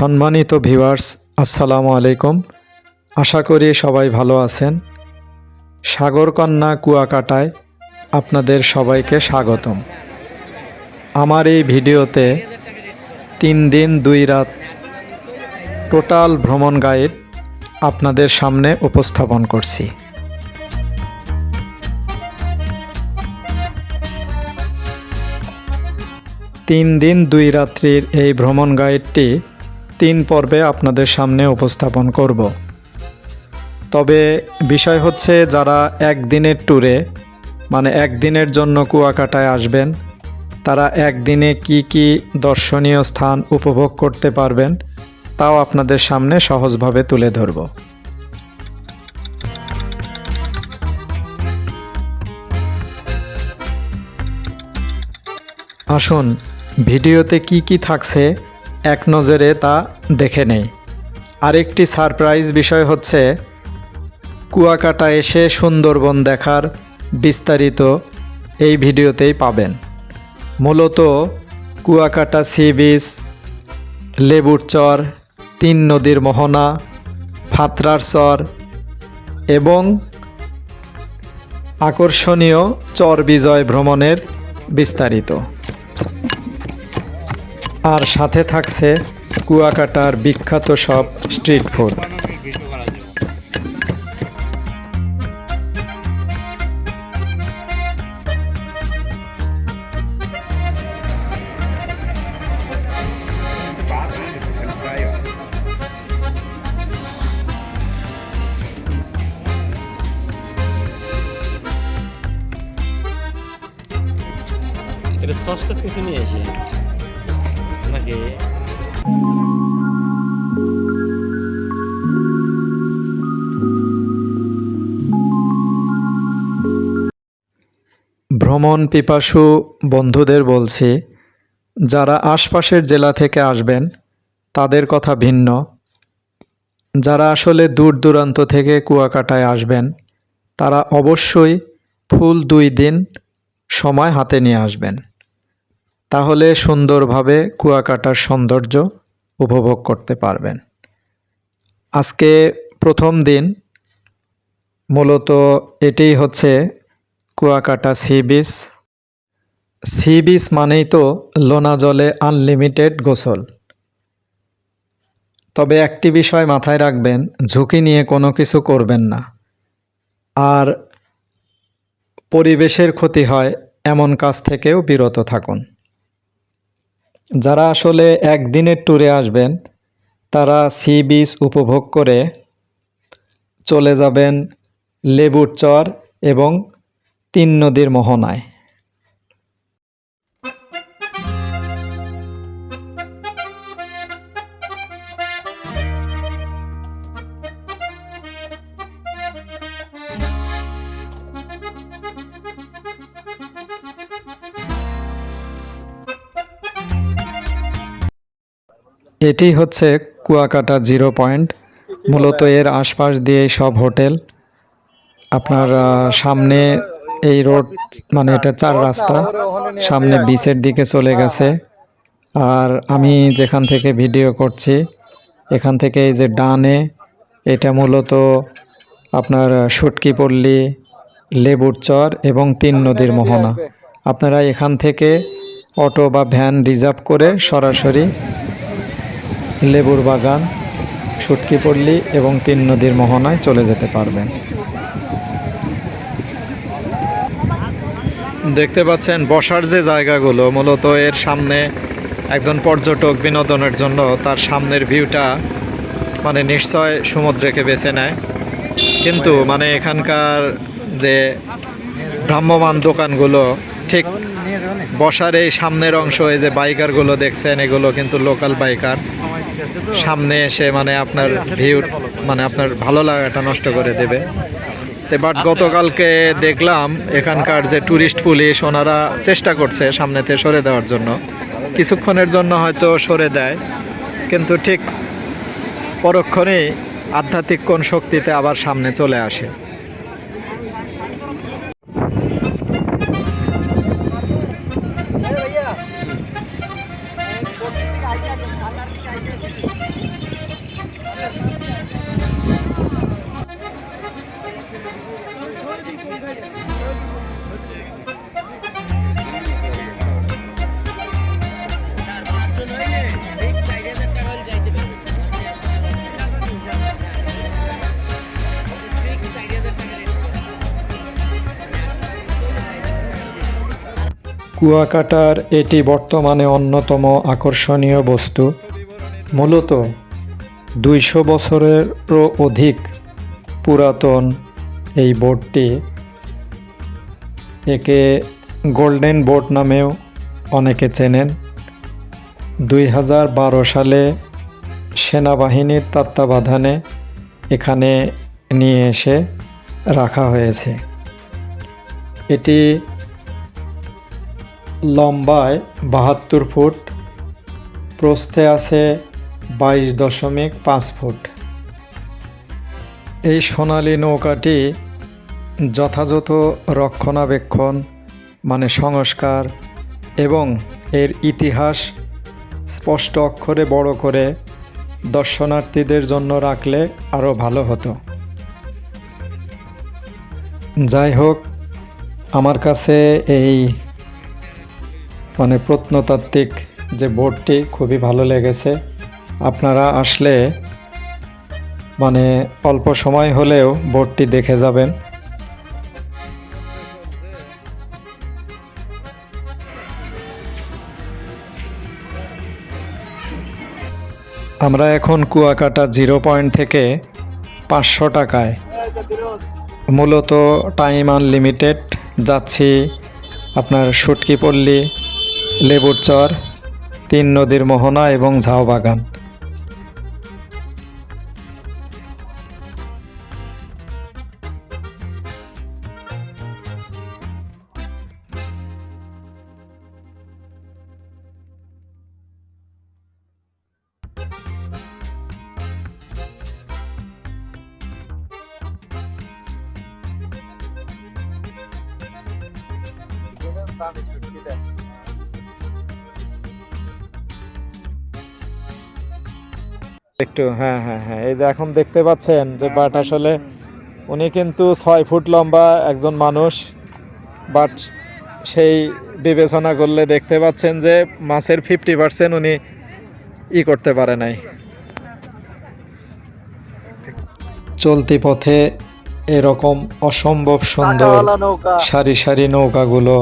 সম্মানিত ভিউয়ার্স, আসসালামু আলাইকুম। আশা করি সবাই ভালো আছেন। সাগরকন্যা কুয়াকাটায় আপনাদের সবাইকে স্বাগতম। আমার এই ভিডিওতে তিন দিন দুই রাত টোটাল ভ্রমণ গাইড আপনাদের সামনে উপস্থাপন করছি। তিন দিন দুই রাত্রির এই ভ্রমণ গাইডটি তিন পর্বে আপনাদের সামনে উপস্থাপন করব। তবে বিষয় হচ্ছে যারা একদিনের ট্যুরে মানে একদিনের জন্য কুয়াকাটায় আসবেন, তারা একদিনে কি কি দর্শনীয় স্থান উপভোগ করতে পারবেন, তাও আপনাদের সামনে সহজভাবে তুলে ধরব। আসুন, ভিডিওতে কি কি থাকছে এক নজরে তা দেখে নেই। আরেকটি সারপ্রাইজ বিষয় হচ্ছে, কুয়াকাটা এসে সুন্দরবন দেখার বিস্তারিত এই ভিডিওতেই পাবেন। মূলত কুয়াকাটা সি বিচ, লেবুর চর, তিন নদীর মোহনা, ফাতরার চর এবং আকর্ষণীয় চর বিজয় ভ্রমণের বিস্তারিত। আর সাথে থাকছে কুয়াকাটার বিখ্যাত সব স্ট্রিট ফুড। এটা কিছু নিয়ে আসি। নাকি ভ্রমণ পিপাসু বন্ধুদের বলছি, যারা আশপাশের জেলা থেকে আসবেন, তাদের কথা ভিন্ন। যারা আসলে দূর দূরান্ত থেকে কুয়াকাটায় আসবেন, তারা অবশ্যই ফুল দুই দিন সময় হাতে নিয়ে আসবেন। তাহলে সুন্দরভাবে কুয়াকাটার সৌন্দর্য উপভোগ করতে পারবেন। আজকে প্রথম দিন, মূলত এটাই হচ্ছে Kuakata sea beach. Sea beach মানেই তো লোনা জলে আনলিমিটেড গোসল। তবে একটি বিষয় মাথায় রাখবেন, ঝুঁকি নিয়ে কোনো কিছু করবেন না। আর পরিবেশের ক্ষতি হয় এমন কাজ থেকেও বিরত থাকুন। যারা আসলে একদিনের ট্যুরে আসবেন, তারা সি বিচ উপভোগ করে চলে যাবেন লেবুর চর এবং তিন নদীর মোহনায়। এটি হচ্ছে কুয়াকাটা জিরো পয়েন্ট। মূলত এর আশপাশ দিয়ে সব হোটেল। আপনার সামনে এই রোড মানে এটা চার রাস্তা। সামনে বিচের দিকে চলে গেছে। আর আমি যেখান থেকে ভিডিও করছি, এখান থেকে এই যে ডানে, এটা মূলত আপনার সুটকি পল্লী, লেবুর চর এবং তিন নদীর মোহনা। আপনারা এখান থেকে অটো বা ভ্যান রিজার্ভ করে সরাসরি লেবুর বাগান, সুটকি পল্লী এবং তিন নদীর মোহনায় চলে যেতে পারবেন। দেখতে পাচ্ছেন বসার যে জায়গাগুলো, মূলত এর সামনে একজন পর্যটক বিনোদনের জন্য তার সামনের ভিউটা মানে নিশ্চয় সমুদ্রকে বেছে নেয়। কিন্তু মানে এখানকার যে ভ্রাম্যমান দোকানগুলো, ঠিক বসার এই সামনের অংশ, এই যে বাইকারগুলো দেখছেন, এগুলো কিন্তু লোকাল বাইকার। সামনে এসে মানে আপনার ভিউ মানে আপনার ভালো লাগাটা নষ্ট করে দেবে। বাট গতকালকে দেখলাম এখানকার যে ট্যুরিস্ট পুলিশ ওনারা চেষ্টা করছে সামনেতে সরে দেওয়ার জন্য। কিছুক্ষণের জন্য হয়তো সরে দেয় কিন্তু ঠিক পরক্ষণেই আধ্যাত্মিক কোন শক্তিতে আবার সামনে চলে আসে। কুয়াকাটার এটি বর্তমানে অন্যতম আকর্ষণীয় বস্তু। মূলত দুইশো বছরেরও অধিক পুরাতন এই বোটটি একে গোল্ডেন বোট নামেও অনেকে চেনেন। দুই হাজার বারো সালে সেনাবাহিনীর তত্ত্বাবধানে এখানে নিয়ে এসে রাখা হয়েছে। এটি লম্বায় বাহাত্তর ফুট, প্রস্থে আছে বাইশ দশমিক পাঁচ ফুট। এই সোনালী নৌকাটি যথাযথ রক্ষণাবেক্ষণ মানে সংস্কার এবং এর ইতিহাস স্পষ্ট অক্ষরে বড় করে দর্শনার্থীদের জন্য রাখলে আরও ভালো হতো। যাই হোক, আমার কাছে এই মানে প্রত্নতাত্ত্বিক যে বোর্ডটি খুবই ভালো লেগেছে। আপনারা আসলে মানে অল্প সময় হলেও বোর্ডটি দেখে যাবেন। আমরা এখন কুয়াকাটা জিরো পয়েন্ট থেকে পাঁচশো টাকায় মূলত টাইম আনলিমিটেড। যাচ্ছি আপনার সুটকিপল্লী লেবুর চর তিন নদীর মোহনা এবং ঝাও বাগান। একটু হ্যাঁ হ্যাঁ হ্যাঁ। এই যে এখন দেখতে পাচ্ছেন যে বাট আসলে উনি কিন্তু ছয় ফুট লম্বা একজন মানুষ বাট সেই বিবেচনা করলে দেখতে পাচ্ছেন যে মাছের ফিফটি পার্সেন্ট উনি ই করতে পারে নাই। চলতি পথে এরকম অসম্ভব সুন্দর সারি সারি নৌকাগুলো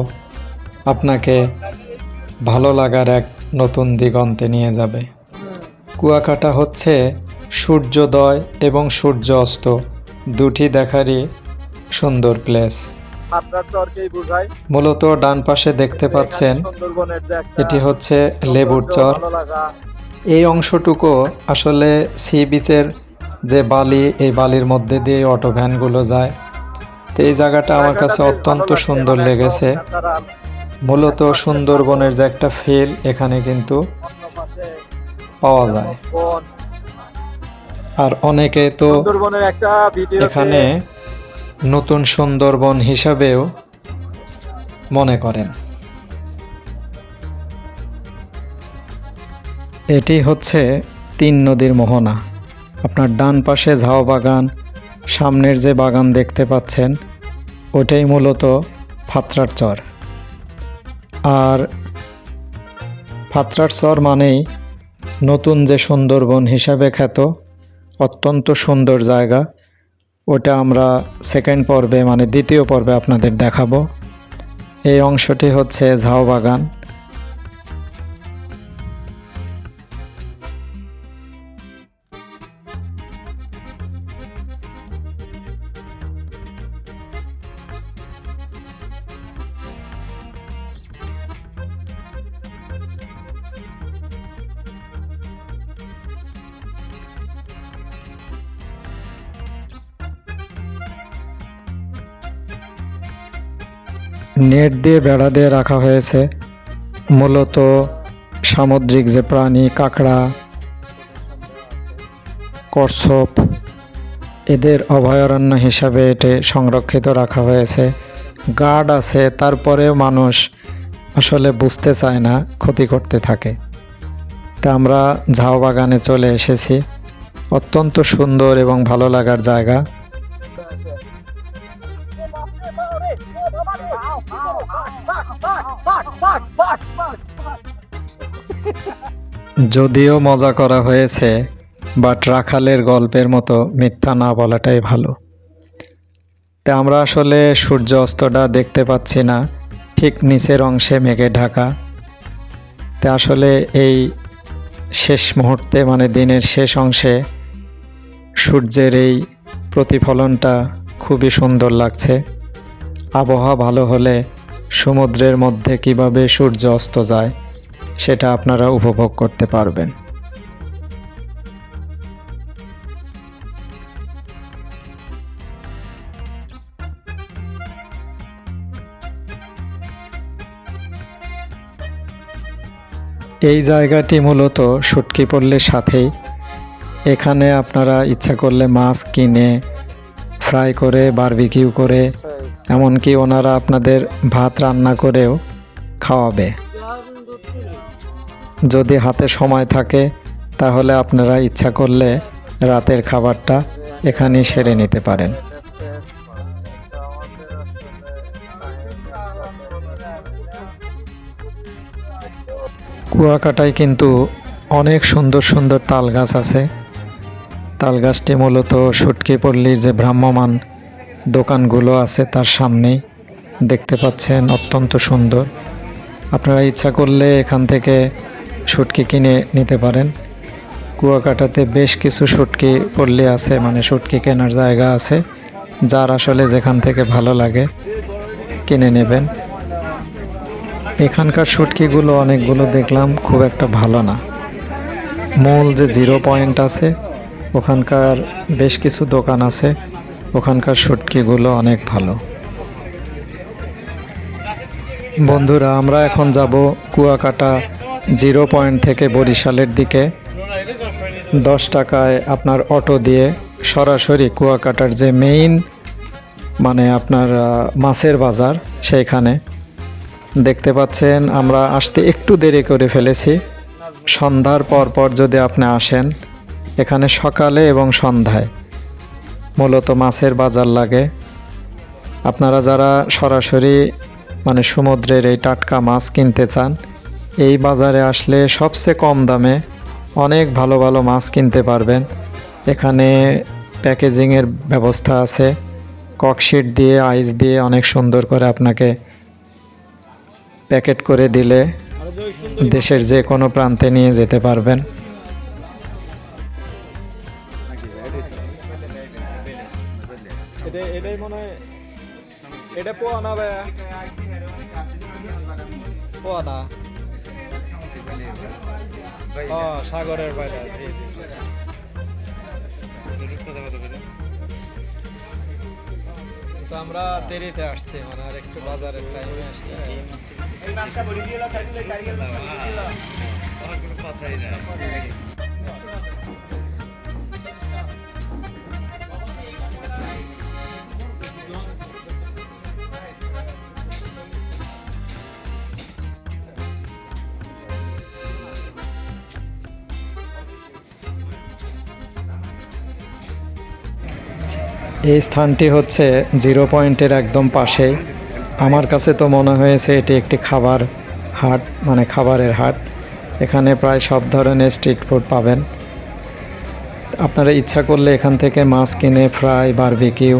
আপনাকে ভালো লাগার এক নতুন দিগন্তে নিয়ে যাবে। কুয়াকাটা হচ্ছে সূর্যোদয় এবং সূর্য অস্ত দুটি দেখারই সুন্দর প্লেস মূলত ডান পাশে দেখতে পাচ্ছেন এটি হচ্ছে লেবুর চর। এই অংশটুকু আসলে সি বিচের যে বালি এই বালির মধ্যে দিয়ে অটো ভ্যানগুলো যায়। তো এই জায়গাটা আমার কাছে অত্যন্ত সুন্দর মানে লেগেছে। মূলত সুন্দরবনের যে একটা ফিল এখানে কিন্তু পাওয়া যায়। আর অনেকে তো সুন্দরবনের একটা ভিডিও এখানে নতুন সুন্দরবন হিসাবেও মনে করেন। এটি হচ্ছে তিন নদীর মোহনা। আপনার ডান পাশে ঝাও বাগান সামনের যে বাগান দেখতে পাচ্ছেন ওটাই মূলত ফাত্রার চর। আর ফাত্রার চর মানেই নতুন যে সুন্দরবন হিসাবে খ্যাত, অত্যন্ত সুন্দর জায়গা। ওটা আমরা সেকেন্ড পর্বে মানে দ্বিতীয় পর্বে আপনাদের দেখাবো। এই অংশটি হচ্ছে ঝাও বাগান। নেট দিয়ে বেড়া দিয়ে রাখা হয়েছে। মূলত সামুদ্রিক যে প্রাণী, কাঁকড়া কচ্ছপ এদের অভয়ারণ্য হিসাবে এটি সংরক্ষিত রাখা হয়েছে। গার্ড আছে, তারপরেও মানুষ আসলে বুঝতে চায় না, ক্ষতি করতে থাকে। তা আমরা ঝাও বাগানে চলে এসেছি। অত্যন্ত সুন্দর এবং ভালো লাগার জায়গা। যদিও মজা করা হয়েছে বাট রাখালের গল্পের মতো মিথ্যা না বলাটাই ভালো। তা আমরা আসলে সূর্য অস্তটা দেখতে পাচ্ছি না, ঠিক নিচের অংশে মেঘে ঢাকা। তা আসলে এই শেষ মুহূর্তে মানে দিনের শেষ অংশে সূর্যের এই প্রতিফলনটা খুবই সুন্দর লাগছে। আবহাওয়া ভালো হলে সমুদ্রের মধ্যে কীভাবে সূর্য অস্ত যায়, সেটা আপনারা উপভোগ করতে পারবেন। এই জায়গাটি মূলত সুটকি পল্লীর সাথেই। এখানে আপনারা ইচ্ছা করলে মাছ কিনে, ফ্রাই করে, বারবিকিউ করে এমনকি ওনারা আপনাদের ভাত রান্না করেও খাওয়াবে। যদি হাতে সময় থাকে, তাহলে আপনারা ইচ্ছা করলে রাতের খাবারটা এখানেই সেরে নিতে পারেন। কুয়াকাটায় কিন্তু অনেক সুন্দর সুন্দর তাল গাছ আছে। তাল গাছটি মূলত সুটকি পল্লীর যে ভ্রাম্যমান দোকানগুলো আছে তার সামনেই। দেখতে পাচ্ছেন, অত্যন্ত সুন্দর। আপনারা ইচ্ছা করলে এখান থেকে শুটকি কিনে নিতে পারেন। কুয়াকাটাতে বেশ কিছু শুটকি পল্লী আছে মানে শুটকি কেনার জায়গা আছে, যার আসলে যেখান থেকে ভালো লাগে কিনে নেবেন। এখানকার শুটকিগুলো অনেকগুলো দেখলাম, খুব একটা ভালো না। মূল যে জিরো পয়েন্ট আছে, ওখানকার বেশ কিছু দোকান আছে। ওখানকার শুটকিগুলো অনেক ভালো। বন্ধুরা, আমরা এখন যাব কুয়াকাটা জিরো পয়েন্ট থেকে বরিশালের দিকে। দশ টাকায় আপনার অটো দিয়ে সরাসরি কুয়াকাটার যে মেইন মানে আপনার মাছের বাজার সেইখানে। দেখতে পাচ্ছেন, আমরা আসতে একটু দেরি করে ফেলেছি। সন্ধ্যার পর পর যদি আপনি আসেন, এখানে সকালে এবং সন্ধ্যায়। মূলত মাছের বাজার লাগে। আপনারা যারা সরাসরি মানে সমুদ্রের এই টাটকা মাছ কিনতে চান, এই বাজারে আসলে সবচেয়ে কম দামে অনেক ভালো ভালো মাছ কিনতে পারবেন। এখানে প্যাকেজিংয়ের ব্যবস্থা আছে। ককশিট দিয়ে আইস দিয়ে অনেক সুন্দর করে আপনাকে প্যাকেট করে দিলে দেশের যে কোনো প্রান্তে নিয়ে যেতে পারবেন। পোয়া না ভাইয়া পোয়া না? ও সাগরের বাইরে জি জি। তো আমরা দেরিতে আসছি মানে আর একটু বাজারের টাইমে আসলে। এই স্থানটি হচ্ছে জিরো পয়েন্টের একদম পাশেই আমার কাছে তো মনে হয়েছে এটি একটি খাবার হাট মানে খাবারের হাট। এখানে প্রায় সব ধরনের স্ট্রিট ফুড পাবেন। আপনারা ইচ্ছা করলে এখান থেকে মাছ কিনে, ফ্রাই, বারবিকিউ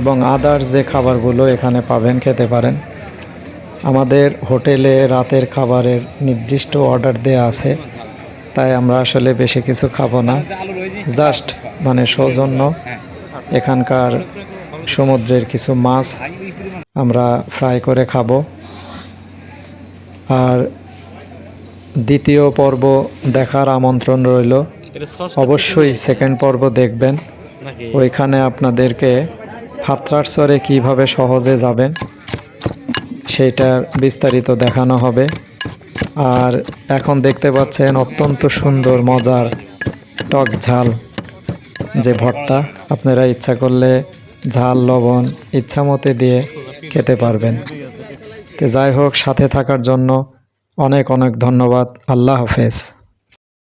এবং আদার্স যে খাবারগুলো এখানে পাবেন, খেতে পারেন। আমাদের হোটেলে রাতের খাবারের নির্দিষ্ট অর্ডার দেওয়া আছে, তাই আমরা আসলে বেশি কিছু খাব না। জাস্ট মানে সৌজন্য। এখানকার সমুদ্রের কিছু মাছ আমরা ফ্রাই করে খাব। আর দ্বিতীয় পর্ব দেখার আমন্ত্রণ রইল। অবশ্যই সেকেন্ড পর্ব দেখবেন। ওইখানে আপনাদেরকে ফাত্রার চরে কীভাবে সহজে যাবেন সেইটার বিস্তারিত দেখানো হবে। আর এখন দেখতে পাচ্ছেন অত্যন্ত সুন্দর মজার টক ঝাল। যে ভর্তা আপনারা ইচ্ছা করলে ঝাল, লবণ ইচ্ছা মতে দিয়ে খেতে পারবেন। তো যাই হোক, সাথে থাকার জন্য অনেক অনেক ধন্যবাদ। আল্লাহ হাফেজ।